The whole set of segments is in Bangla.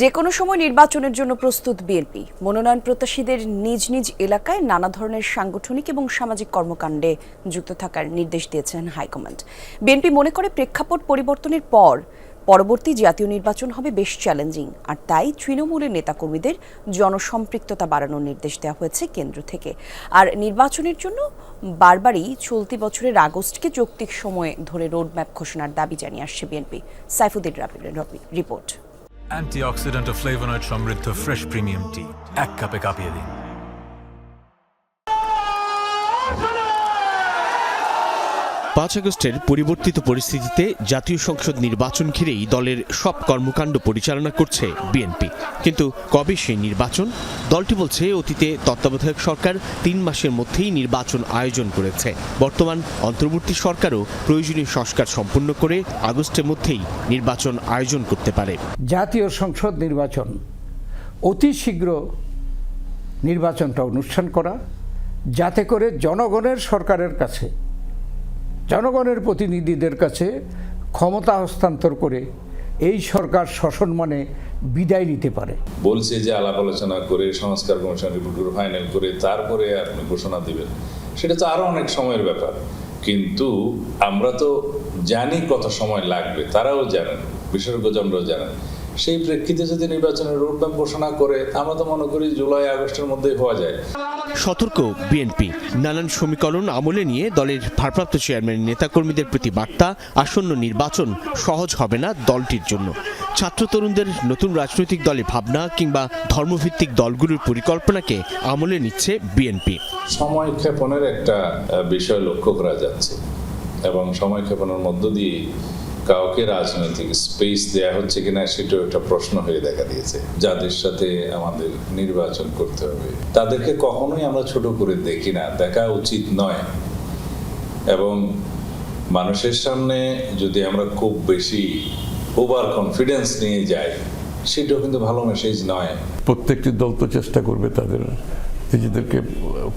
যে কোনো সময় নির্বাচনের জন্য প্রস্তুত বিএনপি। মনোনয়ন প্রত্যাশীদের নিজ নিজ এলাকায় নানা ধরনের সাংগঠনিক এবং সামাজিক কর্মকাণ্ডে যুক্ত থাকার নির্দেশ দিয়েছেন হাইকমান্ড। বিএনপি মনে করে প্রেক্ষাপট পরিবর্তনের পর পরবর্তী জাতীয় নির্বাচন হবে বেশ চ্যালেঞ্জিং। আর তাই তৃণমূলের নেতাকর্মীদের জনসম্পৃক্ততা বাড়ানোর নির্দেশ দেওয়া হয়েছে কেন্দ্র থেকে। আর নির্বাচনের জন্য বারবারই চলতি বছরের আগস্টকে যৌক্তিক সময়ে ধরে রোডম্যাপ ঘোষণার দাবি জানিয়ে আসছে বিএনপি। সাইফুদ্দিন রাবির রিপোর্ট। অ্যান্টিঅক্সিডেন্ট ও ফ্লেভোনয়েড সমৃদ্ধ ফ্রেশ প্রিমিয়াম টি এক কাপে কাঁপিয়ে দিন পাঁচ আগস্টের পরিবর্তিত পরিস্থিতিতে জাতীয় সংসদ নির্বাচন ঘিরেই দলের সব কর্মকাণ্ড পরিচালনা করছে বিএনপি। কিন্তু কবে সেই নির্বাচন? দলটি বলছে অতীতে তত্ত্বাবধায়ক সরকার তিন মাসের মধ্যেই নির্বাচন আয়োজন করেছে। বর্তমান অন্তর্বর্তী সরকারও প্রয়োজনীয় সংস্কার সম্পূর্ণ করে আগস্টের মধ্যেই নির্বাচন আয়োজন করতে পারে। জাতীয় সংসদ নির্বাচন। অতি শীঘ্র নির্বাচনটা অনুষ্ঠান করা, যাতে করে জনগণের সরকারের কাছে, জনগণের প্রতিনিধিদের কাছে ক্ষমতা হস্তান্তর করে এই সরকার সসম্মানে বিদায় নিতে পারে। বলছে যে আলাপ আলোচনা করে, সংস্কার কমিশন রিপোর্টগুলো ফাইনাল করে, তারপরে আপনি ঘোষণা দিবেন। সেটা তো আরও অনেক সময়ের ব্যাপার। কিন্তু আমরা তো জানি কত সময় লাগবে, তারাও জানেন, বিশেষজ্ঞজনরাও জানেন। সেই প্রেক্ষিতে যদি নির্বাচনের রোডম্যাপ ঘোষণা করে আমরা তো মনে করি জুলাই আগস্টের মধ্যেই হওয়া যায়। সতর্ক বিএনপি। নানান সমীকরণ আমলে নিয়ে দলের ভারপ্রাপ্ত চেয়ারম্যান নেতাকর্মীদের প্রতি বার্তা আসন্ন নির্বাচন সহজ হবে না দলটির জন্য। ছাত্র তরুণদের নতুন রাজনৈতিক দলে ভাবনা কিংবা ধর্মভিত্তিক দলগুলোর পরিকল্পনাকে আমলে নিচ্ছে বিএনপি। সময় ক্ষেপণের একটা বিষয় লক্ষ্য করা যাচ্ছে। এবং সময় ক্ষেপণের মধ্য দিয়ে কাউকে রাজনৈতিক স্পেস দেয়া হচ্ছে কিনা সেটাও একটা প্রশ্ন হয়ে দেখা দিয়েছে। যাদের সাথে আমাদের নির্বাচন করতে হবে। তাদেরকে কখনোই আমরা ছোট করে দেখি না, দেখা উচিত নয়। এবং মানুষের সামনে যদি আমরা খুব বেশি ওভার কনফিডেন্স নিয়ে যাই, সেটাও কিন্তু ভালো মেসেজ নয়। প্রত্যেকটি দল তো চেষ্টা করবে তাদের নিজেদেরকে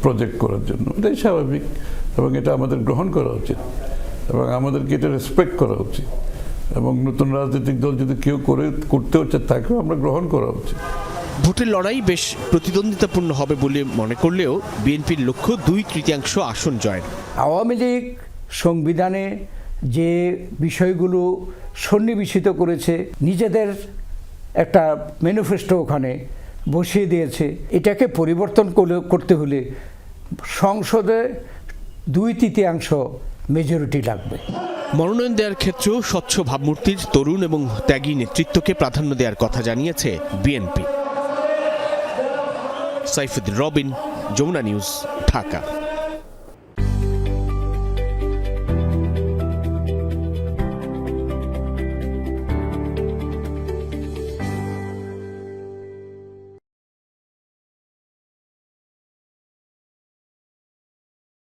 প্রজেক্ট করার জন্য। এটাই স্বাভাবিক। এবং এটা আমাদের গ্রহণ করা উচিত। এবং আমাদেরকে এটা রেসপেক্ট করা উচিত। এবং নতুন রাজনৈতিক দল যদি কেউ করে করতে হচ্ছে তাকেও আমরা গ্রহণ করা উচিত। ভোটের লড়াই বেশ প্রতিদ্বন্দ্বিতাপূর্ণ হবে বলে মনে করলেও বিএনপির লক্ষ্য দুই তৃতীয়াংশ আসন জয়ের। আওয়ামী লীগ সংবিধানে যে বিষয়গুলো সন্নিবেশিত করেছে নিজেদের একটা ম্যানিফেস্টো ওখানে বসিয়ে দিয়েছে এটাকে পরিবর্তন করতে হলে সংসদে দুই তৃতীয়াংশ মেজরিটি লাগবে। মনোনয়ন দেওয়ার ক্ষেত্রেও স্বচ্ছ ভাবমূর্তির তরুণ এবং ত্যাগী নেতৃত্বকে প্রাধান্য দেওয়ার কথা জানিয়েছে বিএনপি। সাইফুদ্দিন রবিন, যমুনা নিউজ, ঢাকা।